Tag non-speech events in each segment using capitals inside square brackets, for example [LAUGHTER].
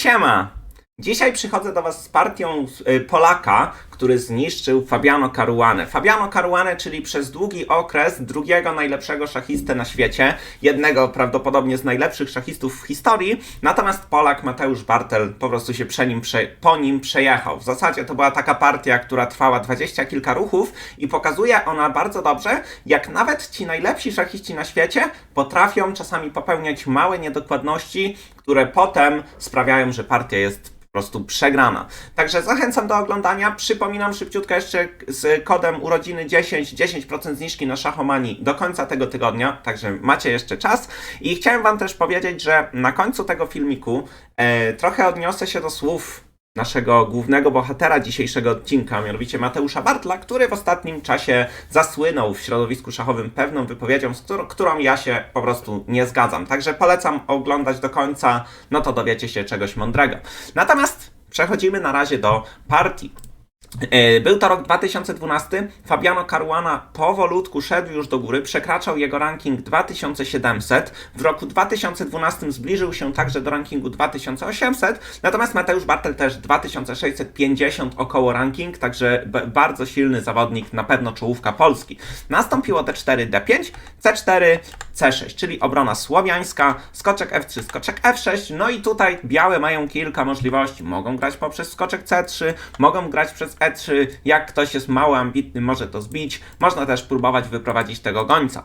Siema! Dzisiaj przychodzę do Was z partią y, Polaka, który zniszczył Fabiano Caruanę. Fabiano Caruanę, czyli przez długi okres drugiego najlepszego szachistę na świecie, jednego prawdopodobnie z najlepszych szachistów w historii, natomiast Polak Mateusz Bartel po prostu się nim, prze, po nim przejechał. W zasadzie to była taka partia, która trwała dwadzieścia kilka ruchów i pokazuje ona bardzo dobrze, jak nawet ci najlepsi szachiści na świecie potrafią czasami popełniać małe niedokładności, które potem sprawiają, że partia jest po prostu przegrana. Także zachęcam do oglądania. Przypominam szybciutko jeszcze z kodem urodziny 10, 10% zniżki na szachomanii do końca tego tygodnia, także macie jeszcze czas. I chciałem Wam też powiedzieć, że na końcu tego filmiku e, trochę odniosę się do słów naszego głównego bohatera dzisiejszego odcinka, mianowicie Mateusza Bartla, który w ostatnim czasie zasłynął w środowisku szachowym pewną wypowiedzią, z którą, którą ja się po prostu nie zgadzam. Także polecam oglądać do końca, no to dowiecie się czegoś mądrego. Natomiast przechodzimy na razie do partii. E, Był to rok 2012. Fabiano Caruana powolutku szedł już do góry, przekraczał jego ranking 2700. W roku 2012 zbliżył się także do rankingu 2800, natomiast Mateusz Bartel też 2650 około ranking, także bardzo silny zawodnik, na pewno czołówka Polski. Nastąpiło D4, D5, C4, C6, czyli obrona słowiańska, skoczek F3, skoczek F6, no i tutaj białe mają kilka możliwości. Mogą grać poprzez skoczek C3, mogą grać przez E3, jak ktoś jest mało ambitny, może to zbić, można też próbować wyprowadzić tego gońca.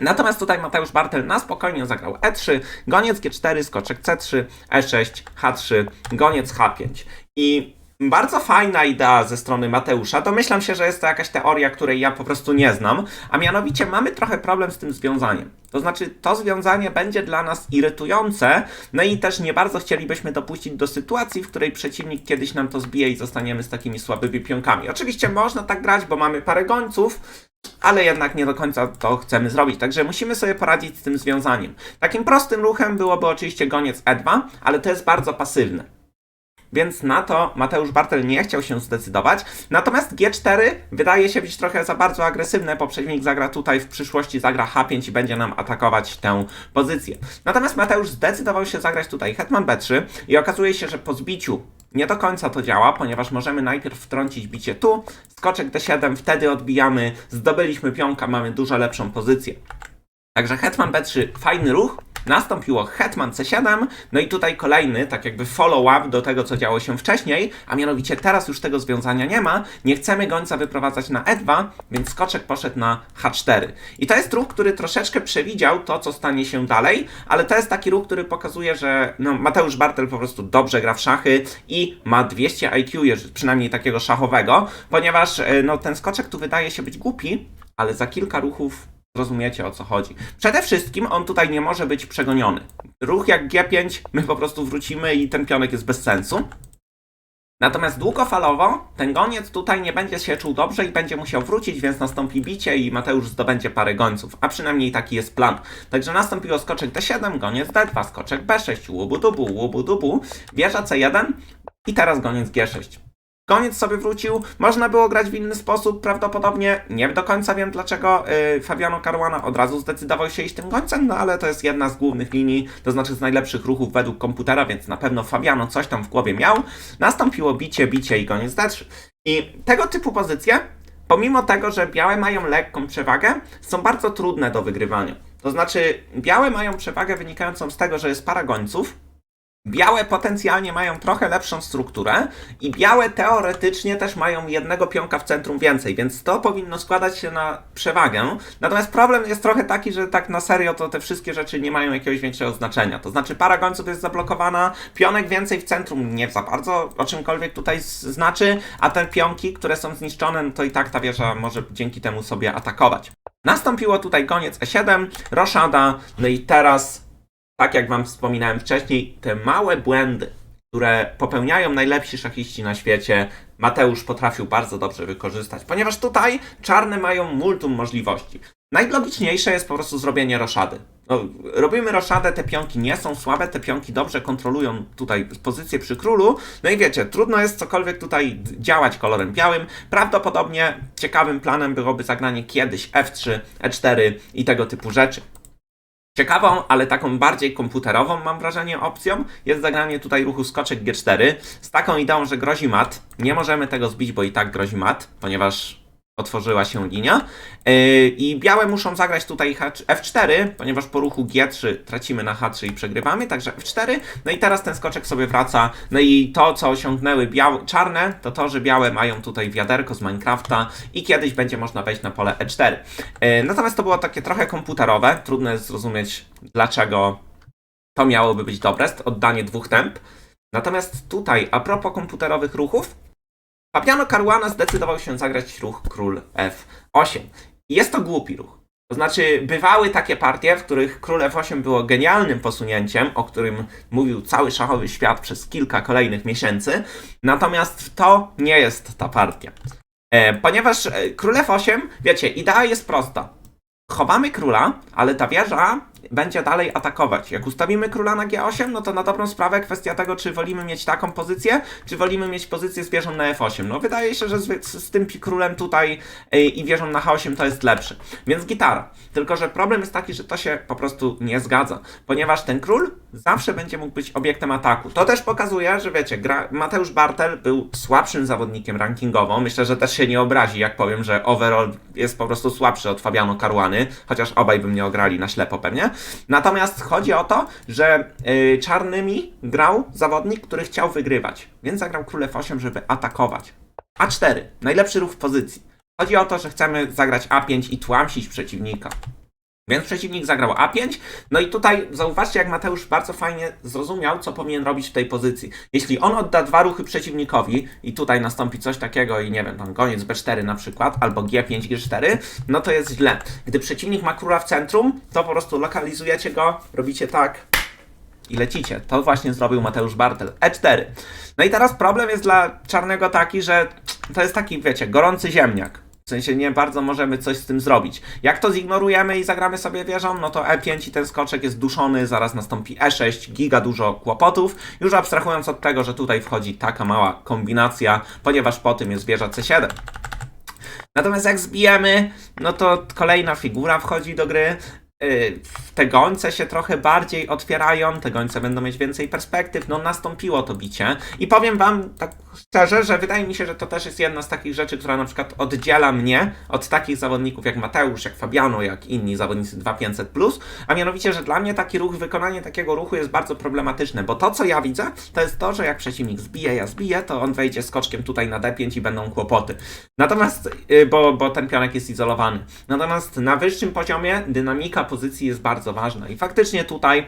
Natomiast tutaj Mateusz Bartel na spokojnie zagrał E3, goniec G4, skoczek C3, E6, H3, goniec H5. I bardzo fajna idea ze strony Mateusza. Domyślam się, że jest to jakaś teoria, której ja po prostu nie znam, a mianowicie mamy trochę problem z tym związaniem. To znaczy, to związanie będzie dla nas irytujące, no i też nie bardzo chcielibyśmy dopuścić do sytuacji, w której przeciwnik kiedyś nam to zbije i zostaniemy z takimi słabymi pionkami. Oczywiście można tak grać, bo mamy parę gońców, ale jednak nie do końca to chcemy zrobić. Także musimy sobie poradzić z tym związaniem. Takim prostym ruchem byłoby oczywiście goniec E2, ale to jest bardzo pasywne. Więc na to Mateusz Bartel nie chciał się zdecydować. Natomiast G4 wydaje się być trochę za bardzo agresywne, bo przeciwnik zagra tutaj, w przyszłości zagra H5 i będzie nam atakować tę pozycję. Natomiast Mateusz zdecydował się zagrać tutaj Hetman B3 i okazuje się, że po zbiciu nie do końca to działa, ponieważ możemy najpierw wtrącić bicie tu, skoczek D7, wtedy odbijamy, zdobyliśmy pionka, mamy dużo lepszą pozycję. Także Hetman B3, fajny ruch. Nastąpiło Hetman C7, no i tutaj kolejny, tak jakby follow-up do tego, co działo się wcześniej, a mianowicie teraz już tego związania nie ma, nie chcemy gońca wyprowadzać na E2, więc skoczek poszedł na H4. I to jest ruch, który troszeczkę przewidział to, co stanie się dalej, ale to jest taki ruch, który pokazuje, że no, Mateusz Bartel po prostu dobrze gra w szachy i ma 200 IQ, przynajmniej takiego szachowego, ponieważ e, no, ten skoczek tu wydaje się być głupi, ale za kilka ruchów Rozumiecie o co chodzi. Przede wszystkim on tutaj nie może być przegoniony. Ruch jak G5, my po prostu wrócimy i ten pionek jest bez sensu. Natomiast długofalowo ten goniec tutaj nie będzie się czuł dobrze i będzie musiał wrócić, więc nastąpi bicie i Mateusz zdobędzie parę gońców. A przynajmniej taki jest plan. Także nastąpiło skoczek D7, goniec D2, skoczek B6, łubu dubu, łubu dubu, wieża C1 i teraz goniec G6. Koniec sobie wrócił, można było grać w inny sposób, prawdopodobnie nie do końca wiem dlaczego yy, Fabiano Caruana od razu zdecydował się iść tym końcem, no ale to jest jedna z głównych linii, to znaczy z najlepszych ruchów według komputera, więc na pewno Fabiano coś tam w głowie miał. Nastąpiło bicie, bicie i koniec D3. I tego typu pozycje, pomimo tego, że białe mają lekką przewagę, są bardzo trudne do wygrywania. To znaczy, białe mają przewagę wynikającą z tego, że jest para gońców, Białe potencjalnie mają trochę lepszą strukturę i białe teoretycznie też mają jednego pionka w centrum więcej, więc to powinno składać się na przewagę. Natomiast problem jest trochę taki, że tak na serio to te wszystkie rzeczy nie mają jakiegoś większego znaczenia. To znaczy para gońców jest zablokowana, pionek więcej w centrum nie za bardzo o czymkolwiek tutaj znaczy, a te pionki, które są zniszczone, no to i tak ta wieża może dzięki temu sobie atakować. Nastąpiło tutaj koniec E7, roszada, no i teraz tak jak Wam wspominałem wcześniej, te małe błędy, które popełniają najlepsi szachiści na świecie, Mateusz potrafił bardzo dobrze wykorzystać, ponieważ tutaj czarne mają multum możliwości. Najlogiczniejsze jest po prostu zrobienie roszady. No, robimy roszadę, te pionki nie są słabe, te pionki dobrze kontrolują tutaj pozycję przy królu. No i wiecie, trudno jest cokolwiek tutaj działać kolorem białym. Prawdopodobnie ciekawym planem byłoby zagranie kiedyś F3, E4 i tego typu rzeczy. Ciekawą, ale taką bardziej komputerową, mam wrażenie, opcją jest zagranie tutaj ruchu skoczek G4 z taką ideą, że grozi mat. Nie możemy tego zbić, bo i tak grozi mat, ponieważ otworzyła się linia. Yy, I białe muszą zagrać tutaj H F4, ponieważ po ruchu G3 tracimy na H3 i przegrywamy, także F4. No i teraz ten skoczek sobie wraca. No i to, co osiągnęły białe, czarne, to to, że białe mają tutaj wiaderko z Minecrafta i kiedyś będzie można wejść na pole E4. Yy, natomiast to było takie trochę komputerowe, trudno jest zrozumieć, dlaczego to miałoby być dobre, oddanie dwóch temp. Natomiast tutaj, a propos komputerowych ruchów, Fabiano Caruana zdecydował się zagrać ruch król F8. I Jest to głupi ruch. To znaczy, bywały takie partie, w których król F8 było genialnym posunięciem, o którym mówił cały szachowy świat przez kilka kolejnych miesięcy. Natomiast to nie jest ta partia. E, ponieważ e, król F8, wiecie, idea jest prosta. Chowamy króla, ale ta wieża będzie dalej atakować. Jak ustawimy króla na G8, no to na dobrą sprawę kwestia tego, czy wolimy mieć taką pozycję, czy wolimy mieć pozycję z wieżą na F8. No wydaje się, że z, z tym królem tutaj yy, i wieżą na H8 to jest lepsze. Więc gitara. Tylko, że problem jest taki, że to się po prostu nie zgadza. Ponieważ ten król zawsze będzie mógł być obiektem ataku. To też pokazuje, że wiecie, gra, Mateusz Bartel był słabszym zawodnikiem rankingowo. Myślę, że też się nie obrazi, jak powiem, że overall jest po prostu słabszy od Fabiano Caruany, chociaż obaj by mnie ograli na ślepo pewnie. Natomiast chodzi o to, że yy, czarnymi grał zawodnik, który chciał wygrywać, więc zagrał król F8, żeby atakować. A4, najlepszy ruch w pozycji. Chodzi o to, że chcemy zagrać A5 i tłamsić przeciwnika. Więc przeciwnik zagrał A5. No i tutaj zauważcie, jak Mateusz bardzo fajnie zrozumiał, co powinien robić w tej pozycji. Jeśli on odda dwa ruchy przeciwnikowi i tutaj nastąpi coś takiego i nie wiem, tam goniec B4 na przykład, albo G5, G4, no to jest źle. Gdy przeciwnik ma króla w centrum, to po prostu lokalizujecie go, robicie tak i lecicie. To właśnie zrobił Mateusz Bartel. E4. No i teraz problem jest dla czarnego taki, że to jest taki, wiecie, gorący ziemniak. W sensie nie bardzo możemy coś z tym zrobić. Jak to zignorujemy i zagramy sobie wieżą, no to E5 i ten skoczek jest duszony, zaraz nastąpi E6, giga dużo kłopotów. Już abstrahując od tego, że tutaj wchodzi taka mała kombinacja, ponieważ po tym jest wieża C7. Natomiast jak zbijemy, no to kolejna figura wchodzi do gry. Yy, Te gońce się trochę bardziej otwierają, te gońce będą mieć więcej perspektyw, no nastąpiło to bicie. I powiem wam tak szczerze, że wydaje mi się, że to też jest jedna z takich rzeczy, która na przykład oddziela mnie od takich zawodników jak Mateusz, jak Fabiano, jak inni zawodnicy 2500+, a mianowicie, że dla mnie taki ruch, wykonanie takiego ruchu jest bardzo problematyczne, bo to co ja widzę, to jest to, że jak przeciwnik zbije, ja zbiję, to on wejdzie skoczkiem tutaj na D5 i będą kłopoty. Natomiast, yy, bo, bo ten pionek jest izolowany. Natomiast na wyższym poziomie dynamika pozycji jest bardzo ważna i faktycznie tutaj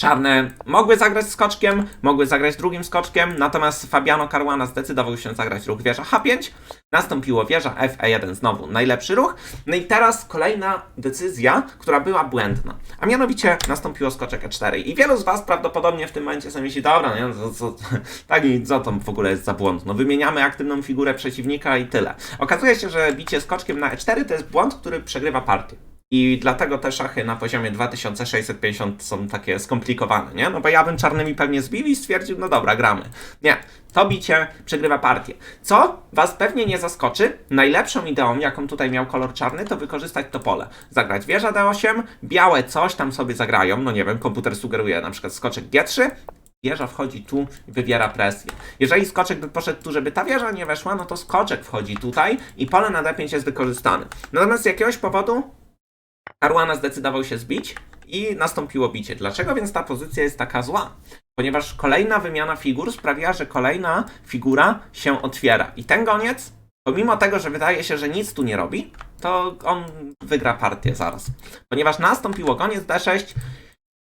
Czarne mogły zagrać skoczkiem, mogły zagrać drugim skoczkiem, natomiast Fabiano Caruana zdecydował się zagrać ruch wieża H5. Nastąpiło wieża F1 znowu, najlepszy ruch. No i teraz kolejna decyzja, która była błędna. A mianowicie nastąpiło skoczek E4. I wielu z Was prawdopodobnie w tym momencie sobie myśli, dobra, nie, co, co, tak i co to w ogóle jest za błąd? No wymieniamy aktywną figurę przeciwnika i tyle. Okazuje się, że bicie skoczkiem na E4 to jest błąd, który przegrywa partię. I dlatego te szachy na poziomie 2650 są takie skomplikowane, nie? No bo ja bym czarnymi pewnie zbił i stwierdził, no dobra, gramy. Nie, to bicie przegrywa partię. Co was pewnie nie zaskoczy, najlepszą ideą, jaką tutaj miał kolor czarny, to wykorzystać to pole. Zagrać wieża D8, białe coś tam sobie zagrają, no nie wiem, komputer sugeruje na przykład skoczek G3, Wieża wchodzi tu i wywiera presję. Jeżeli skoczek by poszedł tu, żeby ta wieża nie weszła, no to skoczek wchodzi tutaj i pole na D5 jest wykorzystane. Natomiast z jakiegoś powodu Caruana zdecydował się zbić i nastąpiło bicie. Dlaczego więc ta pozycja jest taka zła? Ponieważ kolejna wymiana figur sprawiła, że kolejna figura się otwiera. I ten goniec, pomimo tego, że wydaje się, że nic tu nie robi, to on wygra partię zaraz. Ponieważ nastąpiło goniec D6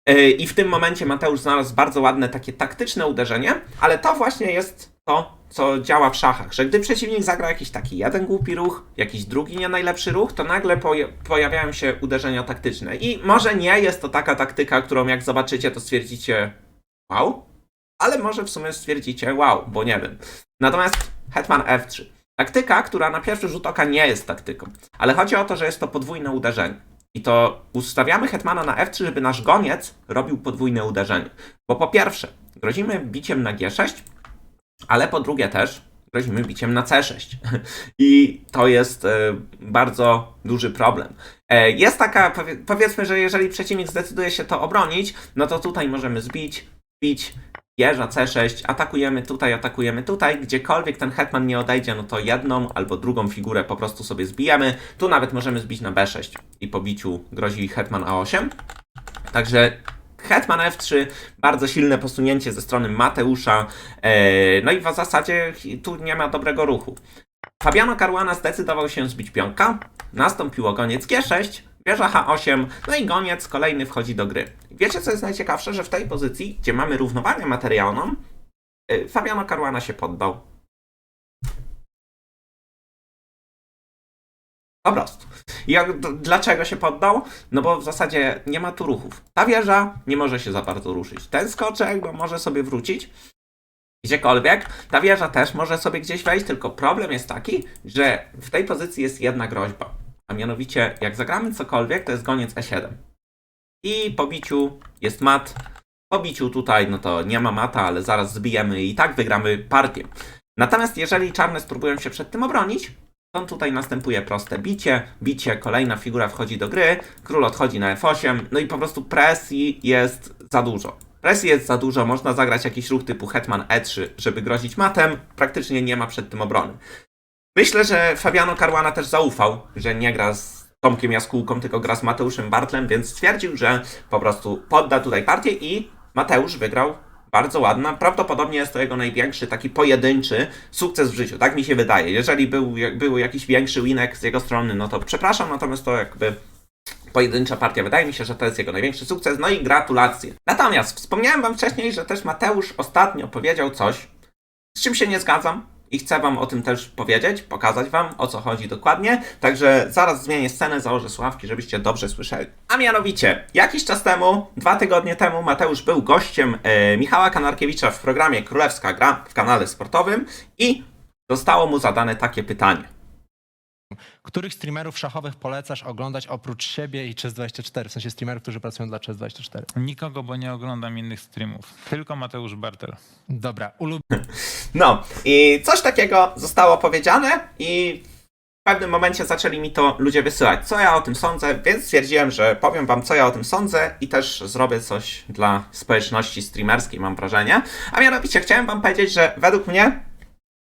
yy, i w tym momencie Mateusz znalazł bardzo ładne takie taktyczne uderzenie, ale to właśnie jest to, co działa w szachach, że gdy przeciwnik zagra jakiś taki jeden głupi ruch, jakiś drugi nie najlepszy ruch, to nagle poja- pojawiają się uderzenia taktyczne. I może nie jest to taka taktyka, którą jak zobaczycie, to stwierdzicie wow, ale może w sumie stwierdzicie wow, bo nie wiem. Natomiast Hetman F3. Taktyka, która na pierwszy rzut oka nie jest taktyką, ale chodzi o to, że jest to podwójne uderzenie. I to ustawiamy Hetmana na F3, żeby nasz goniec robił podwójne uderzenie. Bo po pierwsze, grozimy biciem na G6, ale po drugie też, grozimy biciem na C6. [LAUGHS] I to jest e, bardzo duży problem. E, jest taka, powie, powiedzmy, że jeżeli przeciwnik zdecyduje się to obronić, no to tutaj możemy zbić, bić, wieża C6, atakujemy tutaj, atakujemy tutaj, gdziekolwiek ten hetman nie odejdzie, no to jedną albo drugą figurę po prostu sobie zbijamy. Tu nawet możemy zbić na B6 i po biciu grozi hetman A8. Także Hetman F3, bardzo silne posunięcie ze strony Mateusza. e, No i w zasadzie tu nie ma dobrego ruchu. Fabiano Caruana zdecydował się zbić pionka. Nastąpiło goniec G6, wieża H8, no i goniec kolejny wchodzi do gry. Wiecie co jest najciekawsze, że w tej pozycji, gdzie mamy równowagę materialną, e, Fabiano Caruana się poddał. Po prostu. Jak, dlaczego się poddał? No bo w zasadzie nie ma tu ruchów. Ta wieża nie może się za bardzo ruszyć. Ten skoczek no, może sobie wrócić gdziekolwiek. Ta wieża też może sobie gdzieś wejść, tylko problem jest taki, że w tej pozycji jest jedna groźba. A mianowicie, jak zagramy cokolwiek, to jest goniec E7. I po biciu jest mat. Po biciu tutaj, no to nie ma mata, ale zaraz zbijemy i tak wygramy partię. Natomiast jeżeli czarne spróbują się przed tym obronić, tutaj następuje proste bicie, bicie, kolejna figura wchodzi do gry, król odchodzi na F8, no i po prostu presji jest za dużo. Presji jest za dużo, można zagrać jakiś ruch typu Hetman E3, żeby grozić matem, praktycznie nie ma przed tym obrony. Myślę, że Fabiano Caruana też zaufał, że nie gra z Tomkiem Jaskółką, tylko gra z Mateuszem Bartlem, więc stwierdził, że po prostu podda tutaj partię i Mateusz wygrał bardzo ładna. Prawdopodobnie jest to jego największy taki pojedynczy sukces w życiu, tak mi się wydaje. Jeżeli był, był jakiś większy winek z jego strony, no to przepraszam, natomiast to jakby pojedyncza partia. Wydaje mi się, że to jest jego największy sukces, no i gratulacje. Natomiast wspomniałem wam wcześniej, że też Mateusz ostatnio powiedział coś, z czym się nie zgadzam. I chcę wam o tym też powiedzieć, pokazać wam o co chodzi dokładnie. Także zaraz zmienię scenę, założę sławki, żebyście dobrze słyszeli. A mianowicie, jakiś czas temu, dwa tygodnie temu, Mateusz był gościem e, Michała Kanarkiewicza w programie Królewska Gra w kanale sportowym i zostało mu zadane takie pytanie. Których streamerów szachowych polecasz oglądać oprócz siebie i Chess24? W sensie streamerów, którzy pracują dla Chess24. Nikogo, bo nie oglądam innych streamów. Tylko Mateusz Bartel. Dobra, ulubiony [LAUGHS] No, i coś takiego zostało powiedziane i w pewnym momencie zaczęli mi to ludzie wysyłać, co ja o tym sądzę, więc stwierdziłem, że powiem wam, co ja o tym sądzę i też zrobię coś dla społeczności streamerskiej, mam wrażenie. A mianowicie chciałem wam powiedzieć, że według mnie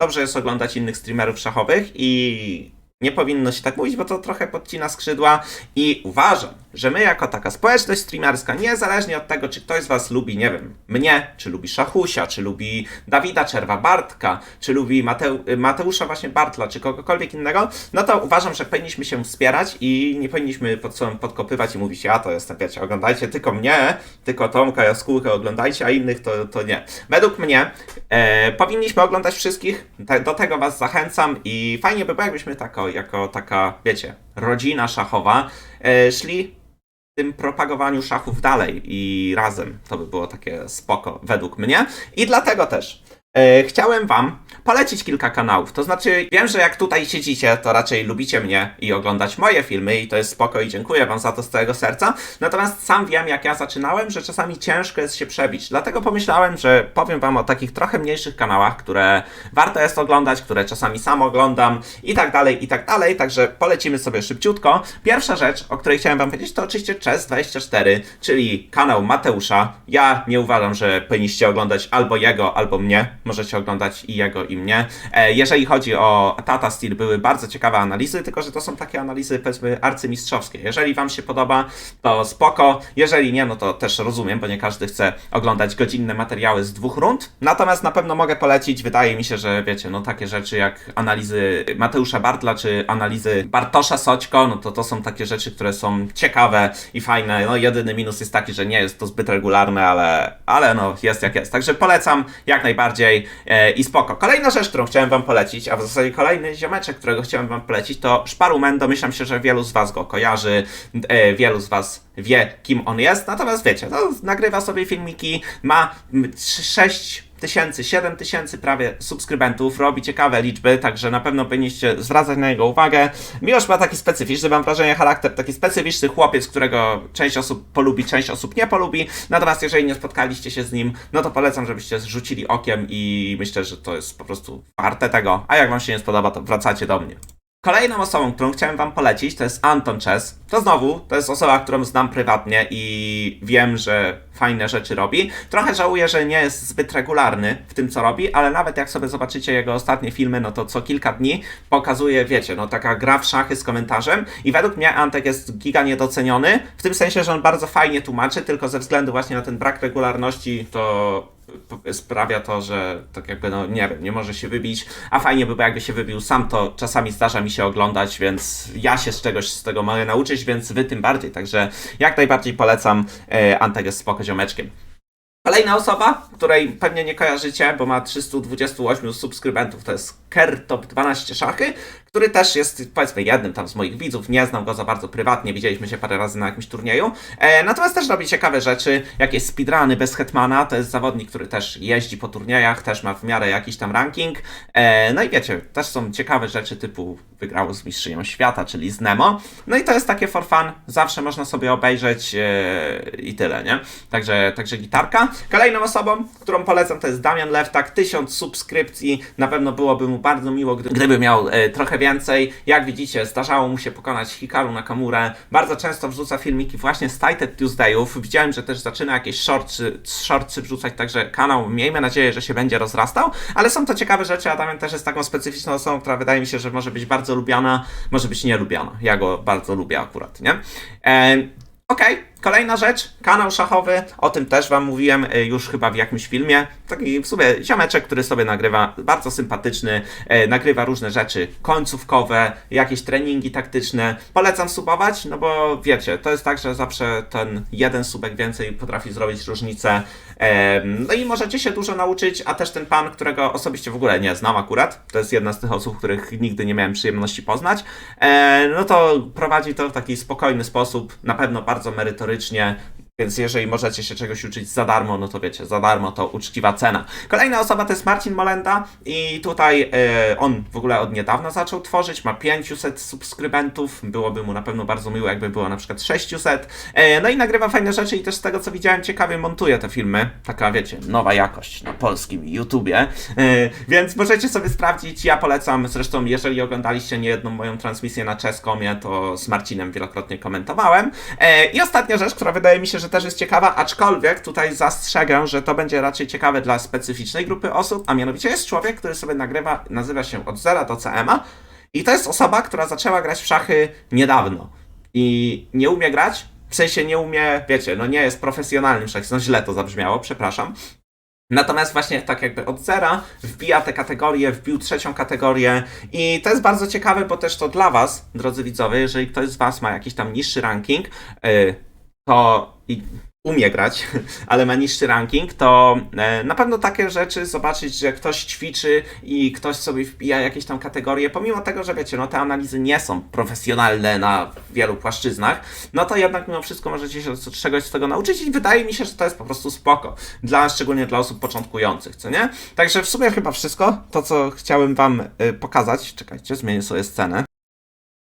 dobrze jest oglądać innych streamerów szachowych i nie powinno się tak mówić, bo to trochę podcina skrzydła i uważam, że my jako taka społeczność streamerska, niezależnie od tego, czy ktoś z was lubi, nie wiem, mnie, czy lubi Szachusia, czy lubi Dawida Czerwa Bartka, czy lubi Mateu- Mateusza właśnie Bartla, czy kogokolwiek innego, no to uważam, że powinniśmy się wspierać i nie powinniśmy pod sobą podkopywać i mówić, ja to jestem, wiecie, oglądajcie tylko mnie, tylko Tomka Jaskółkę oglądajcie, a innych to, to nie. Według mnie e, powinniśmy oglądać wszystkich, te, do tego was zachęcam i fajnie by było, jakbyśmy tako, jako taka, wiecie, rodzina szachowa e, szli tym propagowaniu szachów dalej i razem. To by było takie spoko, według mnie. I dlatego też chciałem Wam polecić kilka kanałów. To znaczy, wiem, że jak tutaj siedzicie, to raczej lubicie mnie i oglądać moje filmy, i to jest spoko, i dziękuję Wam za to z całego serca. Natomiast sam wiem, jak ja zaczynałem, że czasami ciężko jest się przebić. Dlatego pomyślałem, że powiem Wam o takich trochę mniejszych kanałach, które warto jest oglądać, które czasami sam oglądam, i tak dalej, i tak dalej. Także polecimy sobie szybciutko. Pierwsza rzecz, o której chciałem Wam powiedzieć, to oczywiście Chess24, czyli kanał Mateusza. Ja nie uważam, że powinniście oglądać albo jego, albo mnie. Możecie oglądać i jego, i mnie. E, jeżeli chodzi o Tata Steel, były bardzo ciekawe analizy, tylko że to są takie analizy, powiedzmy, arcymistrzowskie. Jeżeli Wam się podoba, to spoko. Jeżeli nie, no to też rozumiem, bo nie każdy chce oglądać godzinne materiały z dwóch rund. Natomiast na pewno mogę polecić, wydaje mi się, że wiecie, no takie rzeczy jak analizy Mateusza Bartla, czy analizy Bartosza Soćko, no to to są takie rzeczy, które są ciekawe i fajne. No jedyny minus jest taki, że nie jest to zbyt regularne, ale, ale no jest jak jest. Także polecam jak najbardziej e, i spoko. Kolejna rzecz, którą chciałem wam polecić, a w zasadzie kolejny ziomeczek, którego chciałem wam polecić, to Szparumen. Domyślam się, że wielu z was go kojarzy, e, wielu z was wie, kim on jest. Natomiast wiecie, no, nagrywa sobie filmiki, ma 6 tysięcy, 7 tysięcy prawie subskrybentów, robi ciekawe liczby, także na pewno powinniście zwracać na niego uwagę. Miłosz ma taki specyficzny, mam wrażenie, charakter, taki specyficzny chłopiec, którego część osób polubi, część osób nie polubi, natomiast jeżeli nie spotkaliście się z nim, no to polecam, żebyście rzucili okiem i myślę, że to jest po prostu warte tego, a jak wam się nie spodoba, to wracacie do mnie. Kolejną osobą, którą chciałem wam polecić, to jest Anton Chess. To znowu, to jest osoba, którą znam prywatnie i wiem, że fajne rzeczy robi. Trochę żałuję, że nie jest zbyt regularny w tym, co robi, ale nawet jak sobie zobaczycie jego ostatnie filmy, no to co kilka dni pokazuje, wiecie, no taka gra w szachy z komentarzem i według mnie Antek jest giga niedoceniony, w tym sensie, że on bardzo fajnie tłumaczy, tylko ze względu właśnie na ten brak regularności, to sprawia to, że tak jakby, no nie wiem, nie może się wybić, a fajnie by było, jakby się wybił sam, to czasami zdarza mi się oglądać, więc ja się z czegoś z tego mogę nauczyć, więc wy tym bardziej, także jak najbardziej polecam, e, Antek jest. Kolejna osoba, której pewnie nie kojarzycie, bo ma 328 subskrybentów, to jest Kertop 12 Szachy, który też jest powiedzmy jednym tam z moich widzów, nie znam go za bardzo prywatnie, widzieliśmy się parę razy na jakimś turnieju, e, natomiast też robi ciekawe rzeczy, jakieś speedruny bez Hetmana, to jest zawodnik, który też jeździ po turniejach, też ma w miarę jakiś tam ranking, e, no i wiecie, też są ciekawe rzeczy typu wygrał z Mistrzynią Świata, czyli z Nemo, no i to jest takie for fun, zawsze można sobie obejrzeć e, i tyle, nie? Także, także gitarka. Kolejną osobą, którą polecam to jest Damian Lewtak, 1000 subskrypcji, na pewno byłoby mu bardzo miło, gdy- gdyby miał e, trochę więcej. Jak widzicie, zdarzało mu się pokonać Hikaru Nakamurę, bardzo często wrzuca filmiki właśnie z Tighted Tuesdayów, widziałem, że też zaczyna jakieś shortsy, shortsy wrzucać, także kanał, miejmy nadzieję, że się będzie rozrastał, ale są to ciekawe rzeczy, a Damian też jest taką specyficzną osobą, która wydaje mi się, że może być bardzo lubiana, może być nielubiana. Ja go bardzo lubię akurat, nie? E, Okej, kolejna rzecz, kanał szachowy, o tym też wam mówiłem e, już chyba w jakimś filmie. Taki w sumie ziomeczek, który sobie nagrywa, bardzo sympatyczny, e, nagrywa różne rzeczy końcówkowe, jakieś treningi taktyczne. Polecam subować, no bo wiecie, to jest tak, że zawsze ten jeden subek więcej potrafi zrobić różnicę. No i możecie się dużo nauczyć, a też ten pan, którego osobiście w ogóle nie znam akurat, to jest jedna z tych osób, których nigdy nie miałem przyjemności poznać, e, no to prowadzi to w taki spokojny sposób, na pewno bardzo merytorycznie, więc jeżeli możecie się czegoś uczyć za darmo, no to wiecie, za darmo to uczciwa cena. Kolejna osoba to jest Marcin Molenda i tutaj e, on w ogóle od niedawna zaczął tworzyć, ma 500 subskrybentów, byłoby mu na pewno bardzo miło, jakby było na przykład 600. E, no i nagrywa fajne rzeczy i też z tego co widziałem ciekawie montuje te filmy. Taka wiecie, nowa jakość na polskim YouTubie. E, więc możecie sobie sprawdzić, ja polecam, zresztą jeżeli oglądaliście niejedną moją transmisję na Czeskomie, to z Marcinem wielokrotnie komentowałem. E, I ostatnia rzecz, która wydaje mi się, że też jest ciekawa, aczkolwiek tutaj zastrzegę, że to będzie raczej ciekawe dla specyficznej grupy osób, a mianowicie jest człowiek, który sobie nagrywa, nazywa się od zera do CMA i to jest osoba, która zaczęła grać w szachy niedawno i nie umie grać, w sensie nie umie, wiecie, no nie jest profesjonalnym szachistą, źle to zabrzmiało, przepraszam. Natomiast właśnie tak jakby od zera wbija te kategorie, wbił trzecią kategorię i to jest bardzo ciekawe, bo też to dla Was, drodzy widzowie, jeżeli ktoś z Was ma jakiś tam niższy ranking, yy, to i umie grać, [LAUGHS] ale ma niższy ranking, to e, na pewno takie rzeczy zobaczyć, że ktoś ćwiczy i ktoś sobie wbija jakieś tam kategorie, pomimo tego, że wiecie, no te analizy nie są profesjonalne na wielu płaszczyznach, no to jednak mimo wszystko możecie się czegoś z tego nauczyć i wydaje mi się, że to jest po prostu spoko, dla, szczególnie dla osób początkujących, co nie? Także w sumie chyba wszystko, to co chciałem wam y, pokazać, czekajcie, zmienię sobie scenę.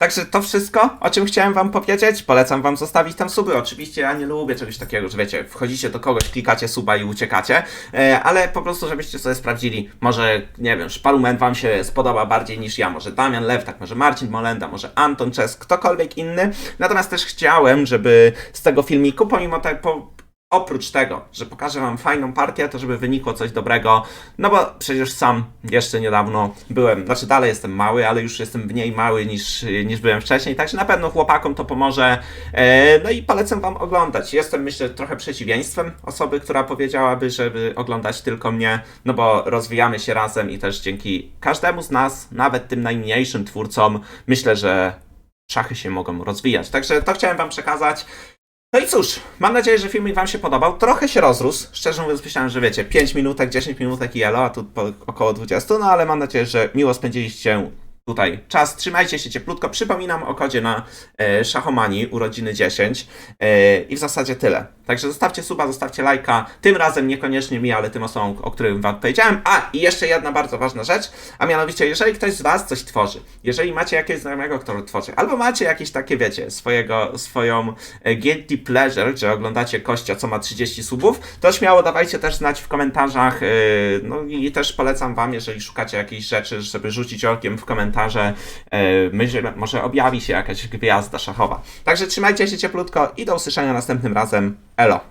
Także to wszystko, o czym chciałem wam powiedzieć. Polecam wam zostawić tam suby. Oczywiście ja nie lubię czegoś takiego, że wiecie, wchodzicie do kogoś, klikacie suba i uciekacie, e, ale po prostu, żebyście sobie sprawdzili, może, nie wiem, Szpalumen wam się spodoba bardziej niż ja, może Damian Lewtak, może Marcin Molenda, może Anton Czesk, ktokolwiek inny. Natomiast też chciałem, żeby z tego filmiku, pomimo tego, oprócz tego, że pokażę wam fajną partię, to żeby wynikło coś dobrego, no bo przecież sam jeszcze niedawno byłem, znaczy dalej jestem mały, ale już jestem mniej mały niż, niż byłem wcześniej, także na pewno chłopakom to pomoże. E, no i polecam wam oglądać. Jestem myślę trochę przeciwieństwem osoby, która powiedziałaby, żeby oglądać tylko mnie, no bo rozwijamy się razem i też dzięki każdemu z nas, nawet tym najmniejszym twórcom, myślę, że szachy się mogą rozwijać. Także to chciałem wam przekazać. No i cóż, mam nadzieję, że filmik Wam się podobał. Trochę się rozrósł. Szczerze mówiąc, myślałem, że wiecie, 5 minutek, 10 minutek i elo, a tu około 20. No ale mam nadzieję, że miło spędziliście tutaj czas. Trzymajcie się cieplutko. Przypominam o kodzie na e, Szachomanii urodziny 10. E, I w zasadzie tyle. Także zostawcie suba, zostawcie lajka. Tym razem niekoniecznie mi, ale tym osobom, o których wam powiedziałem. A, i jeszcze jedna bardzo ważna rzecz, a mianowicie, jeżeli ktoś z was coś tworzy, jeżeli macie jakiegoś znajomego, który tworzy, albo macie jakieś takie, wiecie, swojego, swoją e, guilty pleasure, że oglądacie kościa, co ma 30 subów, to śmiało dawajcie też znać w komentarzach. e, No i też polecam wam, jeżeli szukacie jakichś rzeczy, żeby rzucić okiem w komentarze. e, Myślę, może objawi się jakaś gwiazda szachowa. Także trzymajcie się cieplutko i do usłyszenia następnym razem. Elo.